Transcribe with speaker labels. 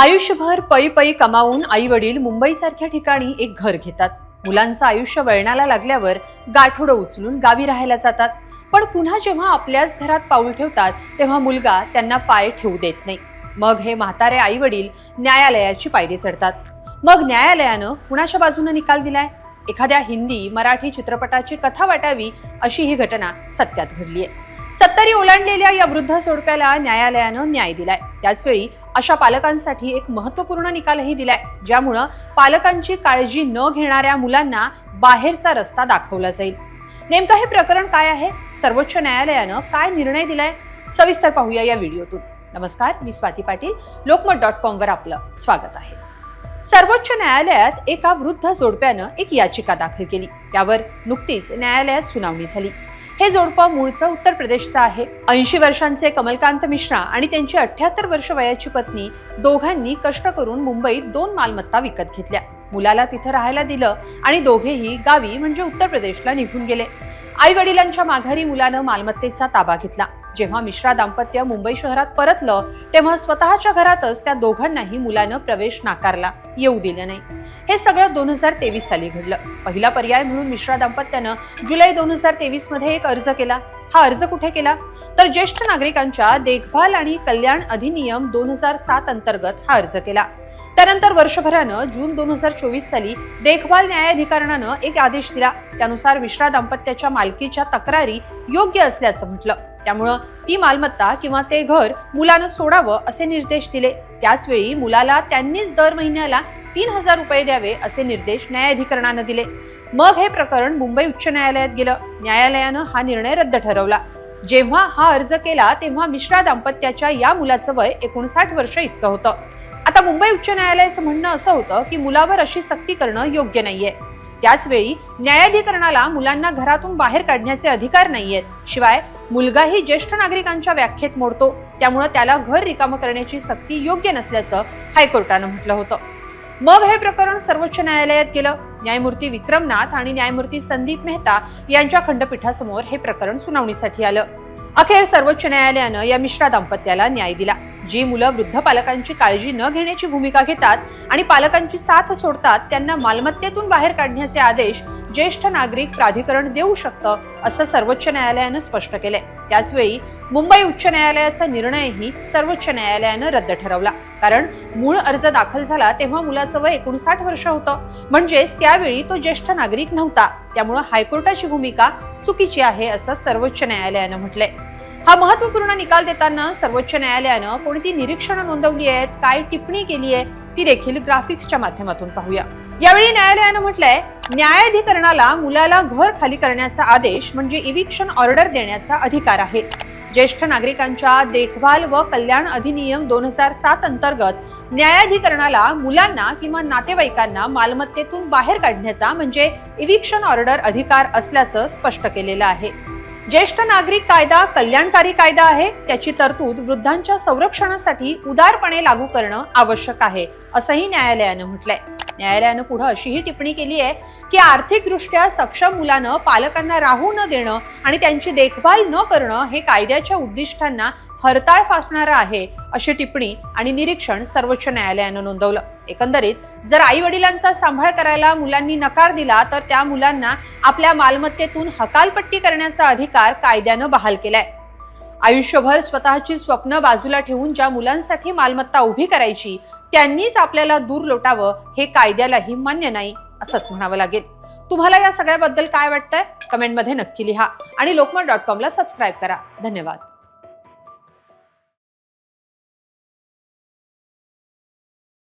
Speaker 1: आयुष्यभर पै पै कमावून आई वडील मुंबईसारख्या ठिकाणी एक घर घेतात. मुलांचं आयुष्य वळणाला लागल्यावर गाठोडं उचलून गावी राहायला जातात. पण पुन्हा जेव्हा आपल्याच घरात पाऊल ठेवतात तेव्हा मुलगा त्यांना पाय ठेवू देत नाही. मग हे म्हातारे आई वडील न्यायालयाची पायरी चढतात. मग न्यायालयानं कुणाच्या बाजूने निकाल दिलाय? एखाद्या हिंदी मराठी चित्रपटाची कथा वाटावी अशी ही घटना सत्यात घडली आहे सत्तरी ओलांडलेल्या या वृद्ध सोडप्याला न्यायालयानं न्याय दिलाय. त्याचवेळी अशा पालकांसाठी एक महत्त्वपूर्ण निकालही दिलाय ज्यामुळं पालकांची काळजी न घेणाऱ्या मुलांना बाहेरचा रस्ता दाखवला जाईल. नेमकं हे प्रकरण काय आहे? सर्वोच्च न्यायालयानं काय निर्णय दिलाय? सविस्तर पाहूया या व्हिडिओतून. नमस्कार मी स्वाती पाटील. लोकमत डॉट कॉम वर आपलं स्वागत आहे. सर्वोच्च न्यायालयात एका वृद्ध जोडप्यानं एक याचिका दाखल केली. त्यावर नुकतीच न्यायालयात सुनावणी झाली. हे जोडपं मूळचं उत्तर प्रदेशचं आहे. ऐंशी वर्षांचे कमलकांत मिश्रा आणि त्यांची अठ्याहत्तर वर्ष वयाची पत्नी दोघांनी कष्ट करून मुंबईत दोन मालमत्ता विकत घेतल्या. मुलाला तिथं राहायला दिलं आणि दोघेही गावी म्हणजे उत्तर प्रदेशला निघून गेले. आई वडिलांच्या माघारी मुलानं मालमत्तेचा ताबा घेतला. जेव्हा मिश्रा दाम्पत्य मुंबई शहरात परतलं तेव्हा स्वतःच्या घरातच त्या दोघांनाही मुलानं प्रवेश नाकारला. येऊ दिलं नाही. हे सगळं दोन हजार तेवीस साली घडलं. पहिला पर्याय म्हणून मिश्रा दाम्पत्यानं जुलै दोन हजार तेवीसमध्ये एक अर्ज केला. हा अर्ज कुठे केला? तर ज्येष्ठ नागरिकांच्या देखभाल आणि कल्याण अधिनियम दोन हजार सात अंतर्गत हा अर्ज केला. त्यानंतर वर्षभरानं जून दोन हजार चोवीस साली देखभाल न्यायाधिकरणानं एक आदेश दिला. त्यानुसार मिश्रा दाम्पत्याच्या मालकीच्या तक्रारी योग्य असल्याचं म्हटलं. त्यामुळं ती मालमत्ता किंवा ते घर मुलानं सोडावं असे निर्देश दिले. त्याचवेळी मुलाला त्यांनीच दर महिन्याला तीन हजार रुपये द्यावे असे निर्देश न्यायाधिकरणानं दिले. मग हे प्रकरण मुंबई उच्च न्यायालयात गेलं. न्यायालयानं हा निर्णय रद्द ठरवला. जेव्हा हा अर्ज केला तेव्हा मिश्रा दाम्पत्याच्या या मुलाचं वय एकोणसाठ वर्ष इतकं होतं. आता मुंबई उच्च न्यायालयाचं म्हणणं असं होतं की मुलावर अशी सक्ती करणं योग्य नाहीये. त्याचवेळी न्यायाधिकरणाला मुलांना घरातून बाहेर काढण्याचे अधिकार नाहीयेत. शिवाय मुलगाही ज्येष्ठ नागरिकांच्या व्याख्येत मोडतो. त्यामुळे त्याला घर रिकामं करण्याची सक्ती योग्य नसल्याचं हायकोर्टानं म्हटलं होतं. मग हे प्रकरण सर्वोच्च न्यायालयात गेलं. न्यायमूर्ती विक्रमनाथ आणि न्यायमूर्ती संदीप मेहता यांच्या खंडपीठासमोर हे प्रकरण सुनावणीसाठी आलं. अखेर सर्वोच्च न्यायालयानं या मिश्रा दाम्पत्याला न्याय दिला. जी मुलं वृद्ध पालकांची काळजी न घेण्याची भूमिका घेतात आणि पालकांची साथ सोडतात त्यांना मालमत्तेतून बाहेर काढण्याचे आदेश ज्येष्ठ नागरिक प्राधिकरण देऊ शकतं असं सर्वोच्च न्यायालयानं स्पष्ट केलंय. त्याचवेळी मुंबई उच्च न्यायालयाचा निर्णयही सर्वोच्च न्यायालयानं रद्द ठरवला. कारण मूळ अर्ज दाखल झाला तेव्हा मुलाचं वय एकोणसाठ वर्ष होतं. म्हणजेच त्यावेळी तो ज्येष्ठ नागरिक नव्हता. त्यामुळं हायकोर्टाची भूमिका चुकीची आहे असं सर्वोच्च न्यायालयानं म्हटलंय. हा महत्त्वपूर्ण निकाल देताना सर्वोच्च न्यायालयानं कोणती निरीक्षणं नोंदवली आहेत काय टिप्पणी केली आहे ती देखील ग्राफिक्सच्या माध्यमातून पाहूया. यावेळी न्यायालयानं म्हटलंय न्यायाधिकरणाला मुलाला घर खाली करण्याचा आदेश म्हणजे इव्हिक्शन ऑर्डर देण्याचा अधिकार आहे. ज्येष्ठ नागरिकांच्या देखभाल व कल्याण अधिनियम दोन हजार सात अंतर्गत न्यायाधिकरणाला मुलांना किंवा नातेवाईकांना मालमत्तेतून बाहेर काढण्याचा म्हणजे इव्हिक्शन ऑर्डर अधिकार असल्याचं स्पष्ट केलेलं आहे. ज्येष्ठ नागरिक कायदा कल्याणकारी कायदा आहे त्याची तरतूद वृद्धांच्या संरक्षणासाठी उदारपणे लागू करणं आवश्यक आहे असंही न्यायालयानं म्हटलंय. न्यायालयानं पुढे अशीही टिप्पणी केली आहे की आर्थिकदृष्ट्या सक्षम मुलानं पालकांना राहू न देणं आणि त्यांची देखभाल न करणं हे कायद्याच्या उद्दिष्टांना हरताळ फासणारं आहे अशी टिप्पणी आणि निरीक्षण सर्वोच्च न्यायालयानं नोंदवलं. एकंदरीत जर आई वडिलांचा सांभाळ करायला मुलांनी नकार दिला तर त्या मुलांना आपल्या मालमत्तेतून हकालपट्टी करण्याचा अधिकार कायद्यानं बहाल केलाय. आयुष्यभर स्वतःची स्वप्न बाजूला ठेवून ज्या मुलांसाठी मालमत्ता उभी करायची त्यांनीच आपल्याला दूर लोटावं हे कायद्यालाही मान्य नाही असंच म्हणावं लागेल. तुम्हाला या सगळ्याबद्दल काय वाटतंय? कमेंटमध्ये नक्की लिहा आणि लोकमत डॉट कॉमला सबस्क्राईब करा. धन्यवाद.